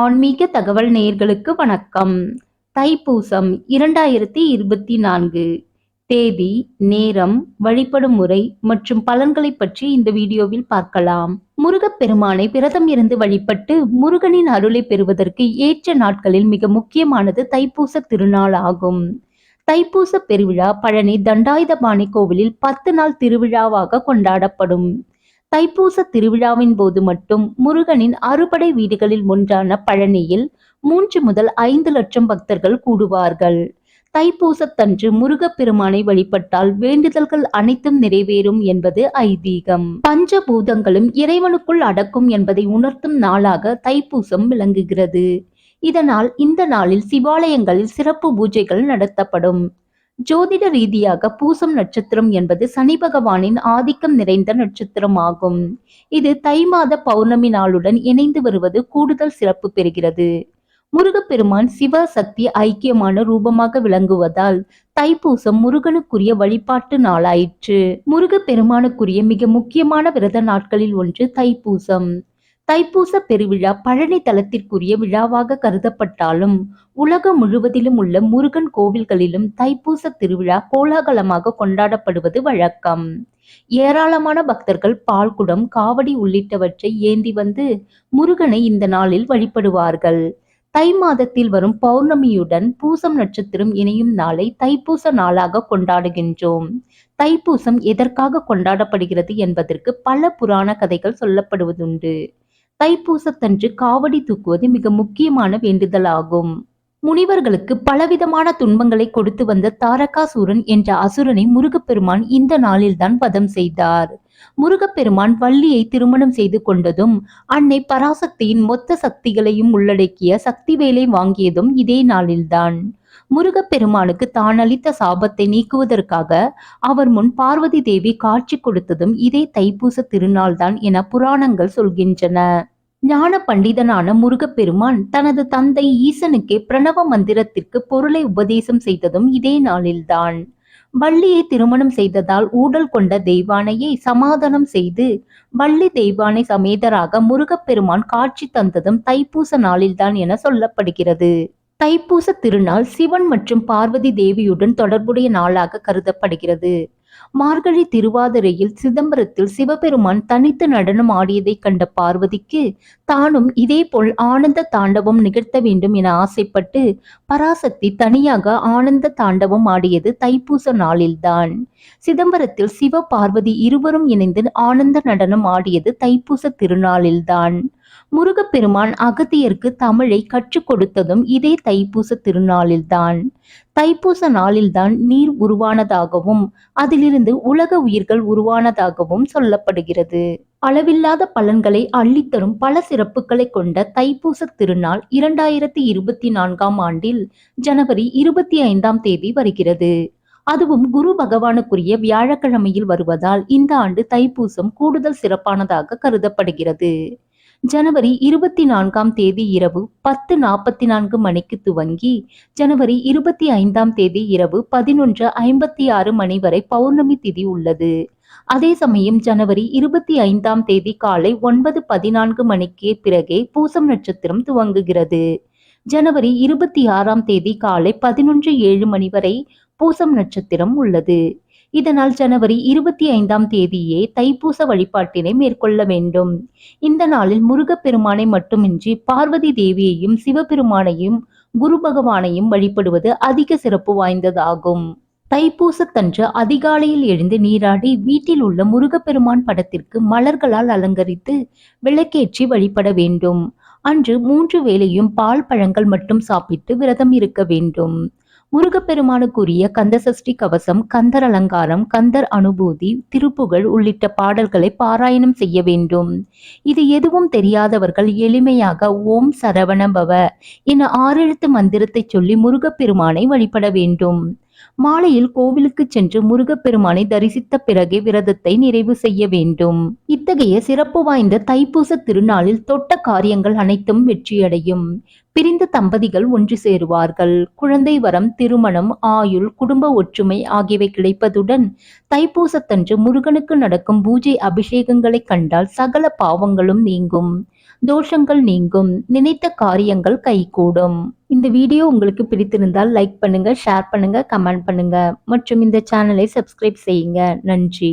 ஆன்மீக தகவல் நேயர்களுக்கு வணக்கம். தைப்பூசம் இரண்டாயிரத்தி இருபத்தி நான்கு. தேதி நேரம் வழிபடும் முறை மற்றும் பலன்களை பற்றி இந்த வீடியோவில் பார்க்கலாம். முருகப்பெருமானை விரதம் இருந்து வழிபட்டு முருகனின் அருளை பெறுவதற்கு ஏற்ற நாட்களில் மிக முக்கியமானது தைப்பூச திருநாள் ஆகும். தைப்பூச பெருவிழா பழனி தண்டாயுதபாணி கோவிலில் பத்து நாள் திருவிழாவாக கொண்டாடப்படும். தைப்பூச திருவிழாவின் போது மட்டும் முருகனின் அறுபடை வீடுகளில் ஒன்றான பழனியில் மூன்று முதல் ஐந்து லட்சம் பக்தர்கள் கூடுவார்கள். தைப்பூசத்தன்று முருகப்பெருமானை வழிபட்டால் வேண்டுதல்கள் அனைத்தும் நிறைவேறும் என்பது ஐதீகம். பஞ்சபூதங்களும் இறைவனுக்குள் அடக்கும் என்பதை உணர்த்தும் நாளாக தைப்பூசம் விளங்குகிறது. இதனால் இந்த நாளில் சிவாலயங்களில் சிறப்பு பூஜைகள் நடத்தப்படும். ஜோதிட ரீதியாக பூசம் நட்சத்திரம் என்பது சனி பகவானின் ஆதிக்கம் நிறைந்த நட்சத்திரம் ஆகும் இது தை மாத பௌர்ணமி நாளுடன் இணைந்து வருவது கூடுதல் சிறப்பு பெறுகிறது. முருகப்பெருமான் சிவ சக்தி ஐக்கியமான ரூபமாக விளங்குவதால் தைப்பூசம் முருகனுக்குரிய வழிபாட்டு நாளாயிற்று. முருகப்பெருமானுக்குரிய மிக முக்கியமான விரத நாட்களில் ஒன்று தைப்பூசம். தைப்பூச பெருவிழா பழனி தலத்திற்குரிய விழாவாக கருதப்பட்டாலும் உலகம் முழுவதிலும் உள்ள முருகன் கோவில்களிலும் தைப்பூச திருவிழா கோலாகலமாக கொண்டாடப்படுவது வழக்கம். ஏராளமான பக்தர்கள் பால்குடம் காவடி உள்ளிட்டவற்றை ஏந்தி வந்து முருகனை இந்த நாளில் வழிபடுவார்கள். தை மாதத்தில் வரும் பௌர்ணமியுடன் பூசம் நட்சத்திரம் இணையும் நாளை தைப்பூச நாளாக கொண்டாடுகின்றோம். தைப்பூசம் எதற்காக கொண்டாடப்படுகிறது என்பதற்கு பல புராண கதைகள் சொல்லப்படுவதுண்டு. தைப்பூசத்தன்று காவடி தூக்குவது மிக முக்கியமான வேண்டுதலாகும். முனிவர்களுக்கு பலவிதமான துன்பங்களை கொடுத்து வந்த தாரகாசூரன் என்ற அசுரனை முருகப்பெருமான் இந்த நாளில்தான் வதம் செய்தார். முருகப்பெருமான் வள்ளியை திருமணம் செய்து கொண்டதும் அன்னை பராசக்தியின் மொத்த சக்திகளையும் உள்ளடக்கிய சக்தி வேலை வாங்கியதும் இதே நாளில்தான். முருகப்பெருமானுக்கு தான் அளித்த சாபத்தை நீக்குவதற்காக அவர் முன் பார்வதி தேவி காட்சி கொடுத்ததும் இதே தைப்பூச திருநாள்தான் என புராணங்கள் சொல்கின்றன. ஞான பண்டிதனான முருகப்பெருமான் தனது தந்தை ஈசனுக்கே பிரணவ மந்திரத்திற்கு பொருளை உபதேசம் செய்ததும் இதே நாளில்தான். வள்ளியை திருமணம் செய்ததால் ஊடல் கொண்ட தெய்வானையை சமாதானம் செய்து வள்ளி தெய்வானை சமேதராக முருகப்பெருமான் காட்சி தந்ததும் தைப்பூச நாளில்தான் என சொல்லப்படுகிறது. தைப்பூச திருநாள் சிவன் மற்றும் பார்வதி தேவியுடன் தொடர்புடைய நாளாக கருதப்படுகிறது. மார்கழி திருவாதிரையில் சிதம்பரத்தில் சிவபெருமான் தனித்து நடனம் ஆடியதைக் கண்ட பார்வதிக்கு தானும் இதேபோல் ஆனந்த தாண்டவம் நிகழ்த்த வேண்டும் என ஆசைப்பட்டு பராசக்தி தனியாக ஆனந்த தாண்டவம் ஆடியது தைப்பூச நாளில்தான். சிதம்பரத்தில் சிவ பார்வதி இருவரும் இணைந்து ஆனந்த நடனம் ஆடியது தைப்பூச திருநாளில்தான். முருகப்பெருமான் அகத்தியருக்கு தமிழை கற்றுக் கொடுத்ததும் இதே தைப்பூச திருநாளில்தான். தைப்பூச நாளில்தான் நீர் உருவானதாகவும் அதிலிருந்து உலக உயிர்கள் உருவானதாகவும் சொல்லப்படுகிறது. அளவில்லாத பலன்களை அள்ளித்தரும் பல சிறப்புகளை கொண்ட தைப்பூச திருநாள் இரண்டாயிரத்தி இருபத்தி நான்காம் ஆண்டில் ஜனவரி இருபத்தி ஐந்தாம் தேதி வருகிறது. அதுவும் குரு பகவானுக்குரிய வியாழக்கிழமையில் வருவதால் இந்த ஆண்டு தைப்பூசம் கூடுதல் சிறப்பானதாக கருதப்படுகிறது. ஜனவரி இருபத்தி நான்காம் தேதி இரவு பத்து நாற்பத்தி நான்கு மணிக்கு துவங்கி ஜனவரி இருபத்தி ஐந்தாம் தேதி இரவு பதினொன்று ஐம்பத்தி ஆறு மணி வரை பௌர்ணமி திதி உள்ளது. அதே சமயம் ஜனவரி இருபத்தி ஐந்தாம் தேதி காலை ஒன்பது பதினான்கு மணிக்கு பிறகே பூசம் நட்சத்திரம் துவங்குகிறது. ஜனவரி இருபத்தி ஆறாம் தேதி காலை பதினொன்று ஏழு மணி வரை பூசம் நட்சத்திரம் உள்ளது. இதனால் ஜனவரி இருபத்தி ஐந்தாம் தேதியே தைப்பூச வழிபாட்டினை மேற்கொள்ள வேண்டும். இந்த நாளில் முருகப்பெருமானை மட்டுமின்றி பார்வதி தேவியையும் சிவபெருமானையும் குரு பகவானையும் வழிபடுவது அதிக சிறப்பு வாய்ந்ததாகும். தைப்பூசத்தன்று அதிகாலையில் எழுந்து நீராடி வீட்டில் உள்ள முருகப்பெருமான் படத்திற்கு மலர்களால் அலங்கரித்து விளக்கேற்றி வழிபட வேண்டும். அன்று மூன்று வேளையும் பால் பழங்கள் மட்டும் சாப்பிட்டு விரதம் இருக்க வேண்டும். முருகப்பெருமானுக்குரிய கந்தசஷ்டி கவசம் கந்தர் அலங்காரம் கந்தர் அனுபூதி திருப்புகழ் உள்ளிட்ட பாடல்களை பாராயணம் செய்ய வேண்டும். இது எதுவும் தெரியாதவர்கள் எளிமையாக ஓம் சரவணபவ என ஆறெழுத்து மந்திரத்தை சொல்லி முருகப்பெருமானை வழிபட வேண்டும். மாலையில் கோவிலுக்கு சென்று முருகப்பெருமானை தரிசித்த பிறகே விரதத்தை நிறைவு செய்ய வேண்டும். இத்தகைய சிறப்பு வாய்ந்த தைப்பூச திருநாளில் தொட்ட காரியங்கள் அனைத்தும் வெற்றியடையும். பிரிந்த தம்பதிகள் ஒன்று சேருவார்கள். குழந்தை வரம் திருமணம் ஆயுள் குடும்ப ஒற்றுமை ஆகியவை கிடைப்பதுடன் தைப்பூசத்தன்று முருகனுக்கு நடக்கும் பூஜை அபிஷேகங்களை கண்டால் சகல பாவங்களும் நீங்கும். தோஷங்கள் நீங்கும். நினைத்த காரியங்கள் கைகூடும். இந்த வீடியோ உங்களுக்கு பிடித்திருந்தால் லைக் பண்ணுங்க ஷேர் பண்ணுங்க கமெண்ட் பண்ணுங்க. மற்றும் இந்த சேனலை சப்ஸ்கிரைப் செய்யுங்க. நன்றி.